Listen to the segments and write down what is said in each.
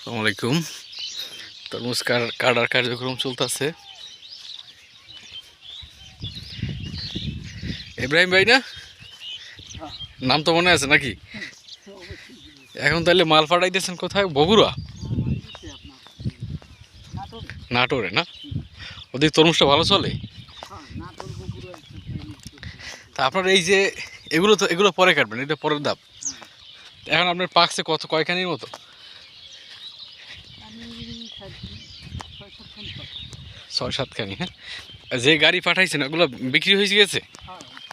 আসসালামু আলাইকুম। তরমুজ কাটার কার্যক্রম চলতেছে। ইব্রাহিম ভাই না? নাম তো মনে আছে নাকি? এখন তাহলে মাল পাঠাইতেছেন কোথায়? বগুড়া? নাটোরে না? ওদিক তরমুজটা ভালো চলে? তা আপনার এই যে, এগুলো তো, এগুলো পরে কাটবেন, এটা পরের দাম এখন আপনার পাকছে কত, কয়খানির মতো? ছয় সাতখানি হ্যাঁ? যে গাড়ি পাঠাইছেন, ওগুলো বিক্রি হয়ে গেছে?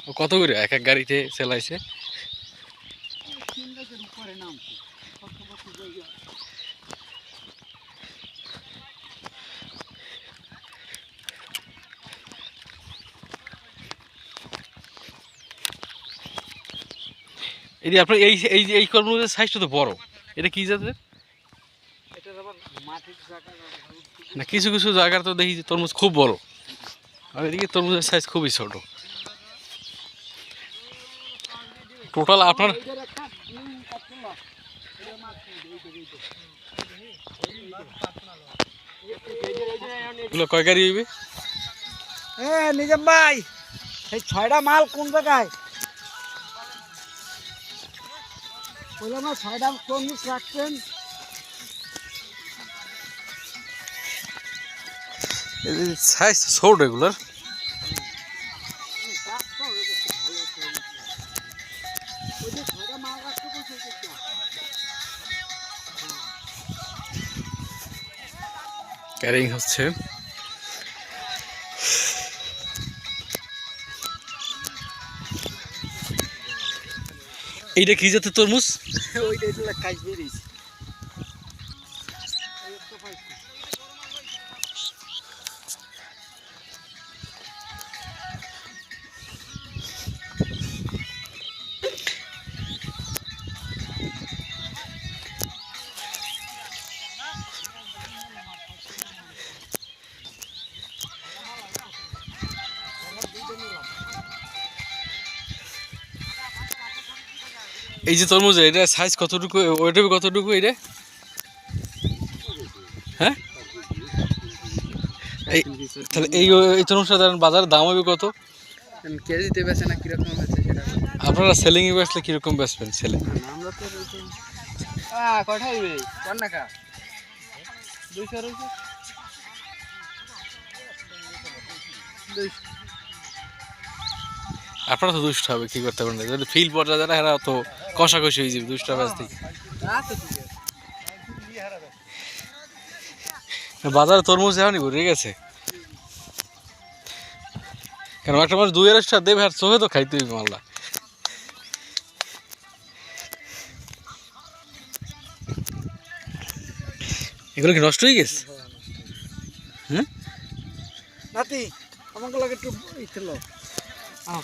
ও কত করে? এক এক গাড়িতে চালাইছে এই আপনার এই এই এই কর্মীদের সাইজটা তো বড়। এটা কি জাতের? না, কিছু কিছু জায়গার তো দেখি তরমুজ খুব বড়। আর এদিকে তরমুজের সাইজ খুবই ছোট। টোটাল আপনার কয় গাড়ি হইবে? নিজাম ভাই, এই ছয়টা মাল কোন জায়গায়? ছয়টা তরমুজ রাখছেন। সাইজ ছোট ওইটা। ক্যারিং হচ্ছে। এইটা কি জাতের তরমুজ? ওইটা এগুলো এই যে তরমুজ এটা সাইজ কতটুকু? ওইটা কতটুকু এটা? হ্যাঁ? এই তাহলে এই এই তরমুজটা ধরেন বাজারের দাম হবে কত? কেজিতে বেচে না কীরকম বেচে সেটা আপনারা সেলিং এ বেচলে কীরকম বেচবেন সেলিং আমরা তো কঠাই বে কোন নাকা দুইশো রয়েছে দুইশো। আপনারা তো দুষ্ট হবে, কি করতে পারেন যদি ফিল পর্যায়ে যারা এরা তো কষাকষি হয়ে যাবে দুষ্ট ঠিক বাজারে তরমুজ এখনই ভরে গেছে কেন, একটা মানুষ দুই আড়াইশটা দেবে, আর চোখে তো খাইতে হইবে মাল্লা এগুলো কি নষ্ট হয়ে গেছে? হ্যাঁ? নাতি, আমাকে লাগে একটু ই ছিল আহ।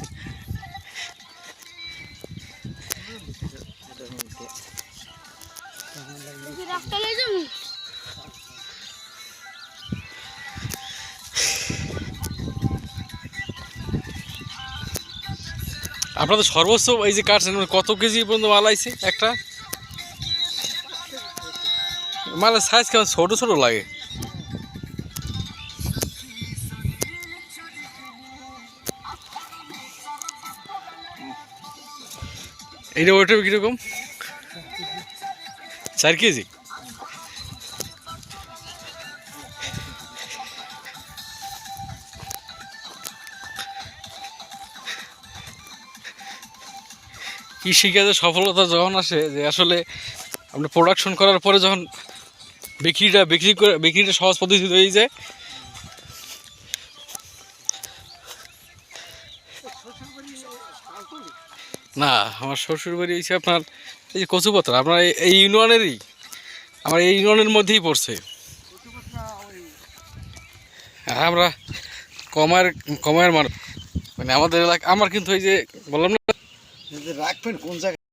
আপনাদের সর্বোচ্চ এই যে কাটছেন কত কেজি পর্যন্ত মাল আইছে? একটা? মালের সাইজ কেমন? ছোট ছোট লাগে। এইটা ওইটা কীরকম? চার কেজি? কৃষিকাজে সফলতা যখন আসে যে আসলে আপনি প্রোডাকশন করার পরে যখন বিক্রিটা, বিক্রি করে, বিক্রিটা সহজ পদ্ধতি হয়ে যায়, না, আমার শ্বশুর বাড়ি হয়েছে আপনার এই যে কচুপাত্রা আপনার এই- ইউনিয়নেরই, আমার এই ইউনিয়নের মধ্যেই পড়ছে। আমরা কমার মানুষ মানে আমাদের এলাকা আমার কিন্তু এই যে বললাম না রাখবেন কোন জায়গায়